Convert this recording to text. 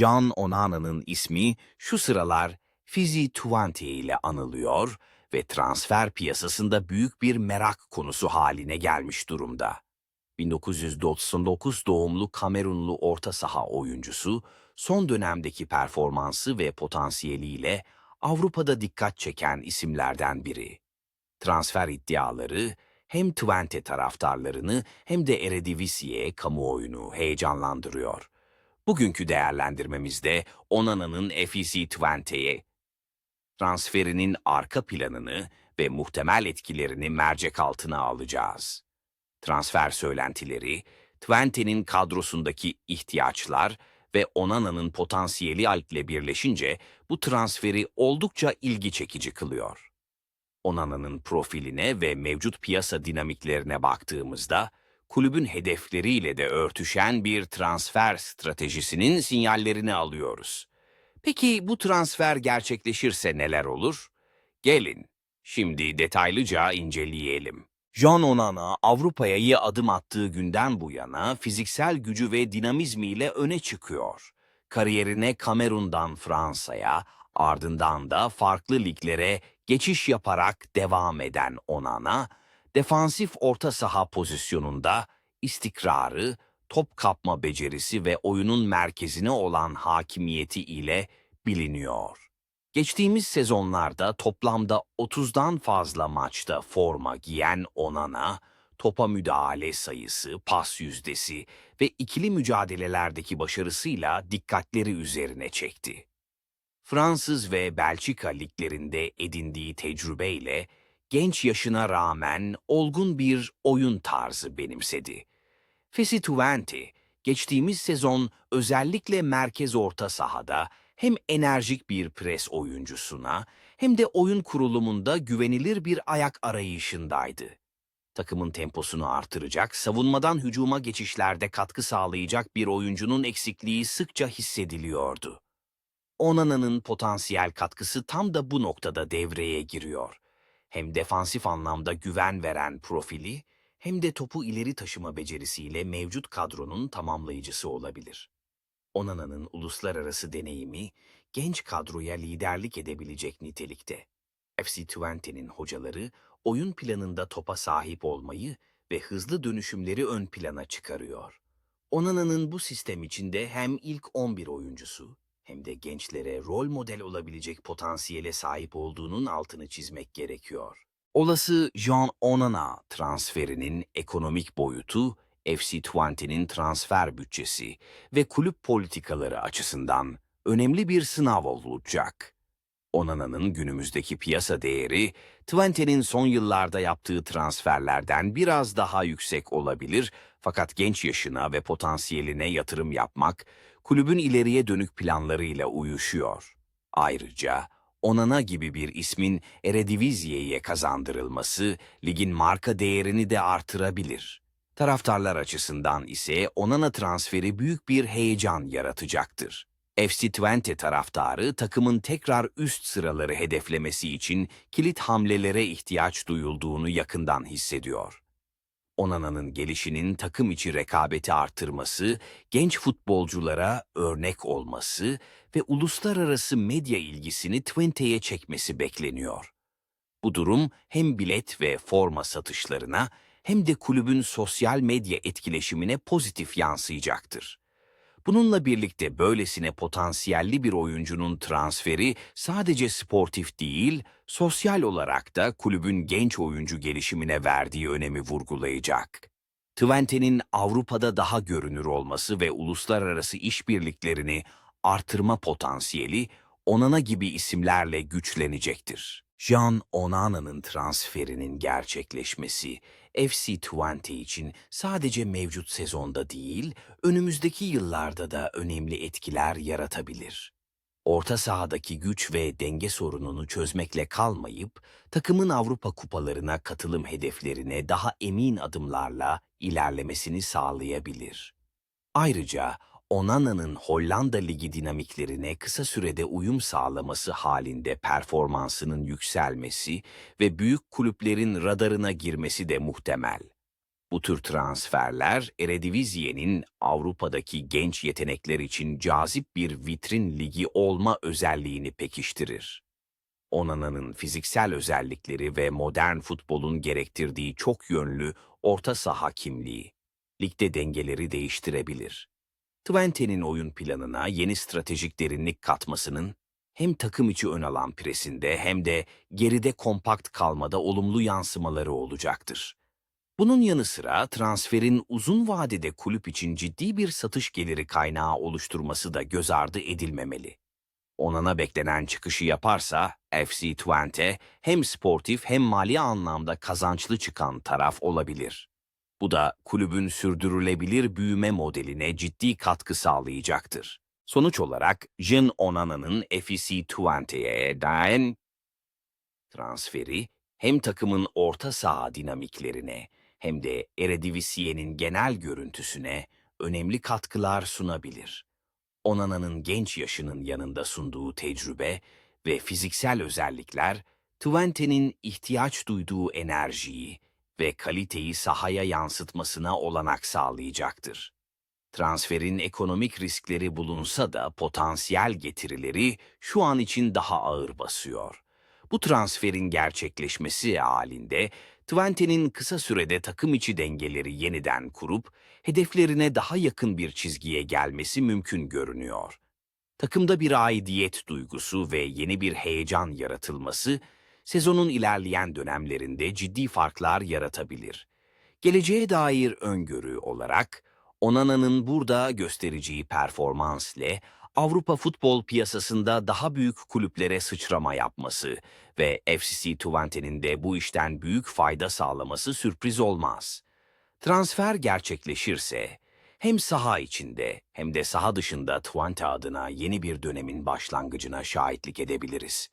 Jean Onana'nın ismi şu sıralar Fizi Tuante ile anılıyor ve transfer piyasasında büyük bir merak konusu haline gelmiş durumda. 1999 doğumlu Kamerunlu orta saha oyuncusu, son dönemdeki performansı ve potansiyeliyle Avrupa'da dikkat çeken isimlerden biri. Transfer iddiaları hem Twente taraftarlarını hem de Eredivisie'ye kamuoyunu heyecanlandırıyor. Bugünkü değerlendirmemizde Onana'nın FC Twente'ye transferinin arka planını ve muhtemel etkilerini mercek altına alacağız. Transfer söylentileri, Twente'nin kadrosundaki ihtiyaçlar ve Onana'nın potansiyeli alple birleşince bu transferi oldukça ilgi çekici kılıyor. Onana'nın profiline ve mevcut piyasa dinamiklerine baktığımızda, kulübün hedefleriyle de örtüşen bir transfer stratejisinin sinyallerini alıyoruz. Peki bu transfer gerçekleşirse neler olur? Gelin, şimdi detaylıca inceleyelim. Jean Onana, Avrupa'ya iyi adım attığı günden bu yana fiziksel gücü ve dinamizmiyle öne çıkıyor. Kariyerine Kamerun'dan Fransa'ya, ardından da farklı liglere geçiş yaparak devam eden Onana, defansif orta saha pozisyonunda istikrarı, top kapma becerisi ve oyunun merkezine olan hakimiyeti ile biliniyor. Geçtiğimiz sezonlarda toplamda 30'dan fazla maçta forma giyen Onana, topa müdahale sayısı, pas yüzdesi ve ikili mücadelelerdeki başarısıyla dikkatleri üzerine çekti. Fransız ve Belçika liglerinde edindiği tecrübeyle genç yaşına rağmen olgun bir oyun tarzı benimsedi. Fesi Twente, geçtiğimiz sezon özellikle merkez orta sahada hem enerjik bir pres oyuncusuna hem de oyun kurulumunda güvenilir bir ayak arayışındaydı. Takımın temposunu artıracak, savunmadan hücuma geçişlerde katkı sağlayacak bir oyuncunun eksikliği sıkça hissediliyordu. Onana'nın potansiyel katkısı tam da bu noktada devreye giriyor. Hem defansif anlamda güven veren profili, hem de topu ileri taşıma becerisiyle mevcut kadronun tamamlayıcısı olabilir. Onana'nın uluslararası deneyimi genç kadroya liderlik edebilecek nitelikte. FC Twente'nin hocaları oyun planında topa sahip olmayı ve hızlı dönüşümleri ön plana çıkarıyor. Onana'nın bu sistem içinde hem ilk 11 oyuncusu hem de gençlere rol model olabilecek potansiyele sahip olduğunun altını çizmek gerekiyor. Olası Jean Onana transferinin ekonomik boyutu FC Twente'nin transfer bütçesi ve kulüp politikaları açısından önemli bir sınav olacak. Onana'nın günümüzdeki piyasa değeri, Twente'nin son yıllarda yaptığı transferlerden biraz daha yüksek olabilir fakat genç yaşına ve potansiyeline yatırım yapmak, kulübün ileriye dönük planlarıyla uyuşuyor. Ayrıca Onana gibi bir ismin Eredivisie'ye kazandırılması, ligin marka değerini de artırabilir. Taraftarlar açısından ise Onana transferi büyük bir heyecan yaratacaktır. FC Twente taraftarı takımın tekrar üst sıraları hedeflemesi için kilit hamlelere ihtiyaç duyulduğunu yakından hissediyor. Onana'nın gelişinin takım içi rekabeti artırması, genç futbolculara örnek olması ve uluslararası medya ilgisini Twente'ye çekmesi bekleniyor. Bu durum hem bilet ve forma satışlarına hem de kulübün sosyal medya etkileşimine pozitif yansıyacaktır. Bununla birlikte böylesine potansiyelli bir oyuncunun transferi sadece sportif değil, sosyal olarak da kulübün genç oyuncu gelişimine verdiği önemi vurgulayacak. Twente'nin Avrupa'da daha görünür olması ve uluslararası işbirliklerini artırma potansiyeli Onana gibi isimlerle güçlenecektir. Jean Onana'nın transferinin gerçekleşmesi FC Twente için sadece mevcut sezonda değil, önümüzdeki yıllarda da önemli etkiler yaratabilir. Orta sahadaki güç ve denge sorununu çözmekle kalmayıp, takımın Avrupa kupalarına katılım hedeflerine daha emin adımlarla ilerlemesini sağlayabilir. Ayrıca Onana'nın Hollanda Ligi dinamiklerine kısa sürede uyum sağlaması halinde performansının yükselmesi ve büyük kulüplerin radarına girmesi de muhtemel. Bu tür transferler Eredivisie'nin Avrupa'daki genç yetenekler için cazip bir vitrin ligi olma özelliğini pekiştirir. Onana'nın fiziksel özellikleri ve modern futbolun gerektirdiği çok yönlü orta saha kimliği, ligde dengeleri değiştirebilir. Twente'nin oyun planına yeni stratejik derinlik katmasının hem takım içi ön alan presinde hem de geride kompakt kalmada olumlu yansımaları olacaktır. Bunun yanı sıra transferin uzun vadede kulüp için ciddi bir satış geliri kaynağı oluşturması da göz ardı edilmemeli. Onana beklenen çıkışı yaparsa FC Twente hem sportif hem mali anlamda kazançlı çıkan taraf olabilir. Bu da kulübün sürdürülebilir büyüme modeline ciddi katkı sağlayacaktır. Sonuç olarak Jin Onana'nın FC Twente'ye dair transferi hem takımın orta saha dinamiklerine hem de Eredivisie'nin genel görüntüsüne önemli katkılar sunabilir. Onana'nın genç yaşının yanında sunduğu tecrübe ve fiziksel özellikler, Twente'nin ihtiyaç duyduğu enerjiyi ve kaliteyi sahaya yansıtmasına olanak sağlayacaktır. Transferin ekonomik riskleri bulunsa da potansiyel getirileri şu an için daha ağır basıyor. Bu transferin gerçekleşmesi halinde Twente'nin kısa sürede takım içi dengeleri yeniden kurup hedeflerine daha yakın bir çizgiye gelmesi mümkün görünüyor. Takımda bir aidiyet duygusu ve yeni bir heyecan yaratılması sezonun ilerleyen dönemlerinde ciddi farklar yaratabilir. Geleceğe dair öngörü olarak Onana'nın burada göstereceği performansle Avrupa futbol piyasasında daha büyük kulüplere sıçrama yapması ve FCC Twente'nin de bu işten büyük fayda sağlaması sürpriz olmaz. Transfer gerçekleşirse hem saha içinde hem de saha dışında Twente adına yeni bir dönemin başlangıcına şahitlik edebiliriz.